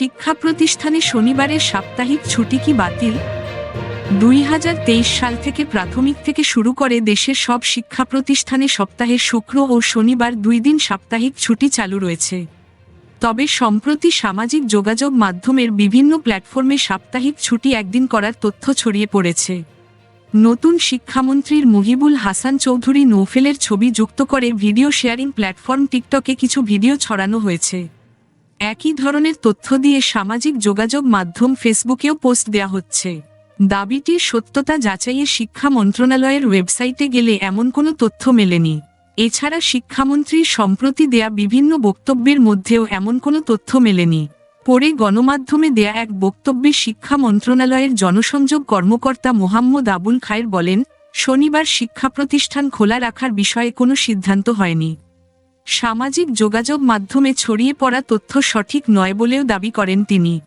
শিক্ষা প্রতিষ্ঠানে শনিবারের সাপ্তাহিক ছুটি কি বাতিল? দুই হাজার তেইশ সাল থেকে প্রাথমিক থেকে শুরু করে দেশের সব শিক্ষা প্রতিষ্ঠানে সপ্তাহে শুক্র ও শনিবার দুই দিন সাপ্তাহিক ছুটি চালু রয়েছে। তবে সম্প্রতি সামাজিক যোগাযোগ মাধ্যমের বিভিন্ন প্ল্যাটফর্মে সাপ্তাহিক ছুটি একদিন করার তথ্য ছড়িয়ে পড়েছে। নতুন শিক্ষামন্ত্রীর মুহিবুল হাসান চৌধুরী নৌফেলের ছবি যুক্ত করে ভিডিও শেয়ারিং প্ল্যাটফর্ম টিকটকে কিছু ভিডিও ছড়ানো হয়েছে। একই ধরনের তথ্য দিয়ে সামাজিক যোগাযোগ মাধ্যম ফেসবুকেও পোস্ট দেয়া হচ্ছে। দাবিটির সত্যতা যাচাইয়ে শিক্ষা মন্ত্রণালয়ের ওয়েবসাইটে গেলে এমন কোনো তথ্য মেলেনি। এছাড়া শিক্ষামন্ত্রীর সম্প্রতি দেয়া বিভিন্ন বক্তব্যের মধ্যেও এমন কোনো তথ্য মেলেনি। পরে গণমাধ্যমে দেয়া এক বক্তব্যে শিক্ষা মন্ত্রণালয়ের জনসংযোগ কর্মকর্তা মোহাম্মদ আবুল খায়ের বলেন, শনিবার শিক্ষা প্রতিষ্ঠান খোলা রাখার বিষয়ে কোনো সিদ্ধান্ত হয়নি। সামাজিক যোগাযোগ মাধ্যমে ছড়িয়ে পড়া তথ্য সঠিক নয় বলেও দাবি করেন তিনি।